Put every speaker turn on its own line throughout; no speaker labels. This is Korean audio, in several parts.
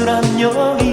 쓸쓸한 여인.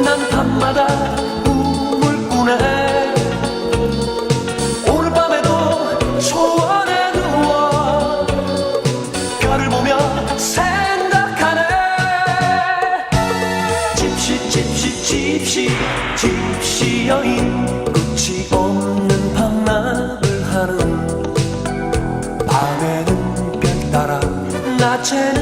난 밤마다 꿈을 꾸네. 오늘 밤에도 초원에 누워 별을 보며 생각하네. 집시 집시 집시 집시 여인 끝이 없는 밤낮을 하는 밤에는 별 따라 낮에는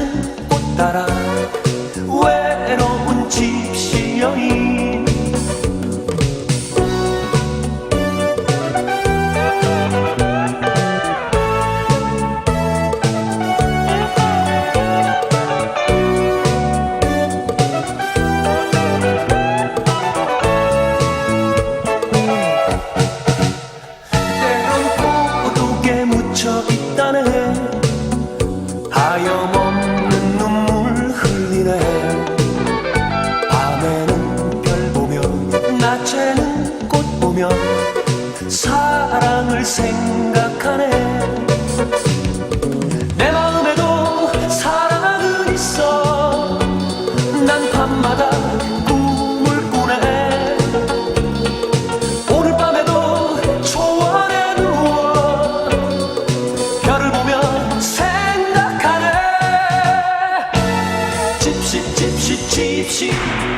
꽃 보며 사랑을 생각하네. 내 마음에도 사랑은 있어. 난 밤마다 꿈을 꾸네. 오늘 밤에도 초원에 누워 별을 보며 생각하네. 집시 집시 집시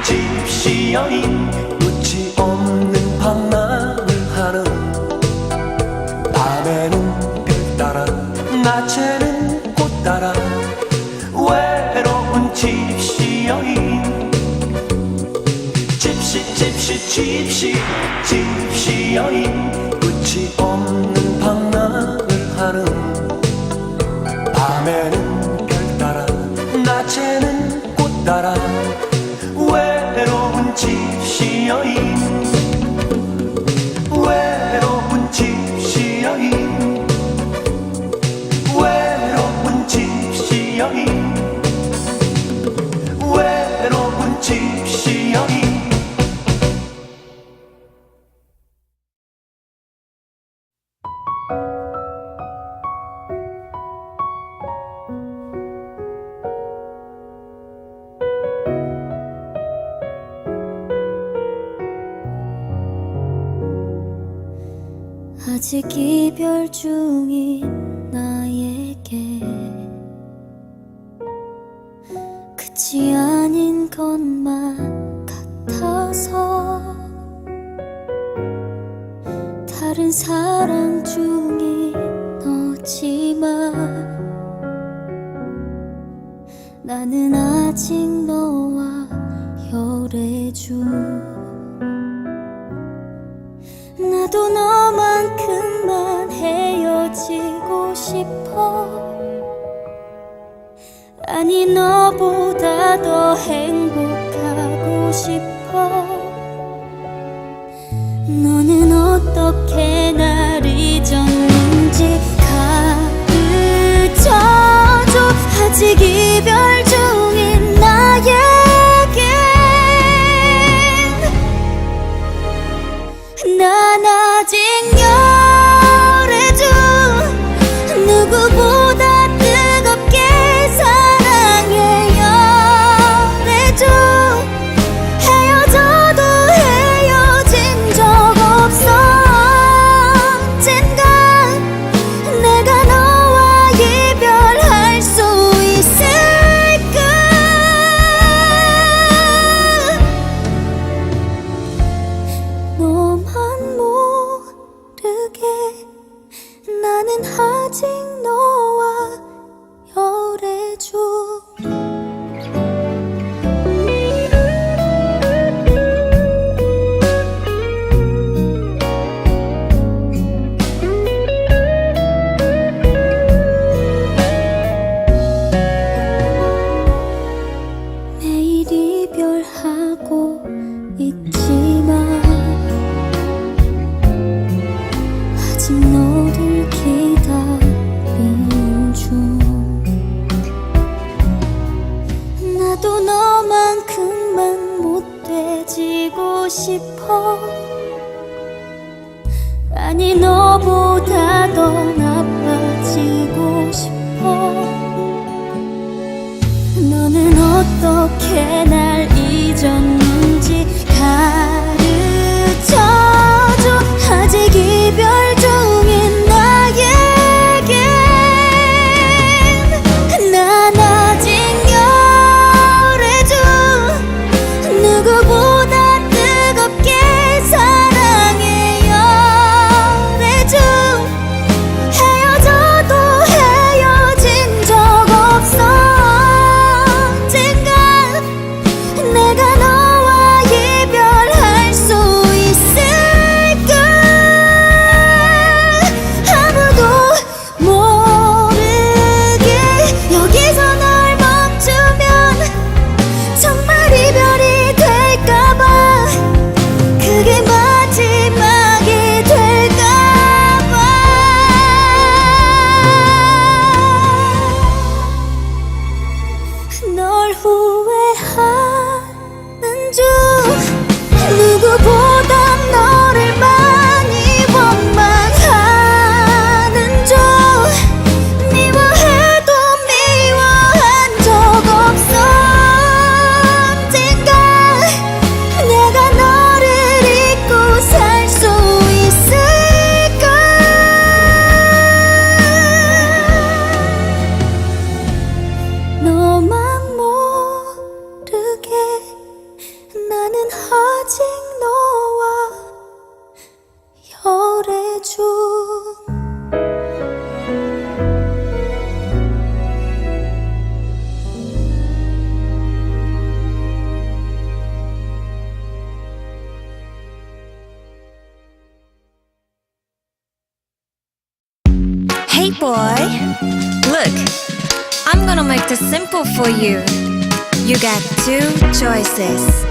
집시 여인 집시 집시 집시 여인. 끝이 없는 밤낮을 하는 밤에는 별 따라 낮에는 꽃 따라. 외로운 집시 여인
아직 이별 중인 나에게 끝이 아닌 것만 같아서 다른 사랑 중인 너지만 나는 아직 너와 열애 중 헤어지고 싶어. 아니 너보다 더 행복하고 싶어. 너는 어떻게 날 잊었는지
싶어. 아니 너보다 더 나빠지고 싶어. 너는 어떻게 날 잊었나?
who boy. Look, I'm gonna make this simple for you. You got two choices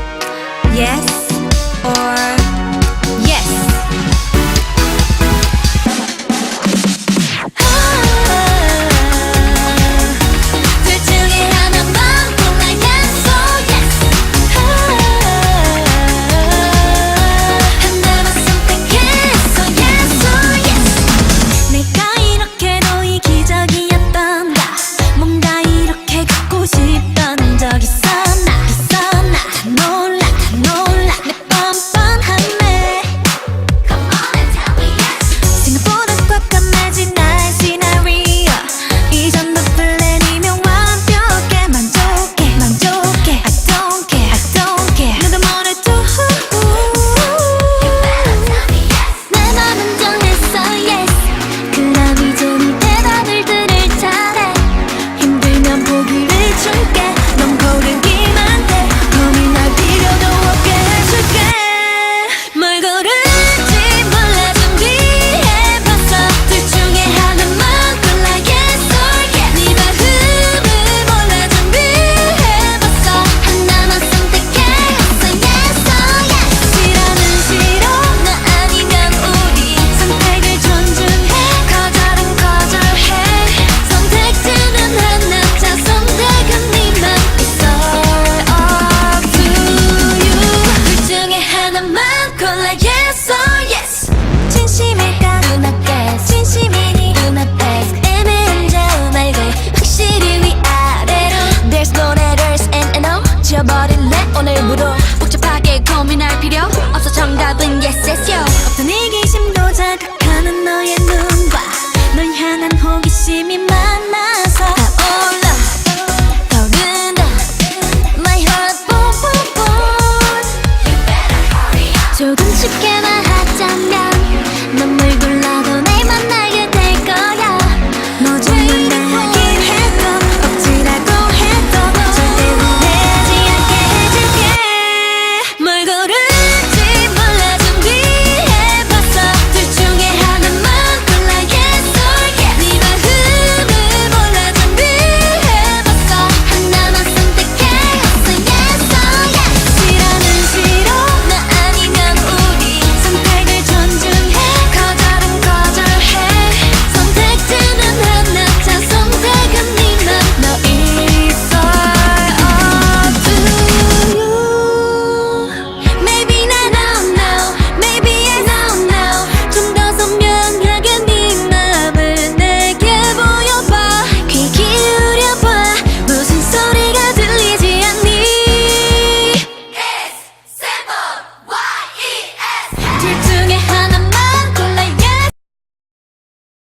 yes or yes.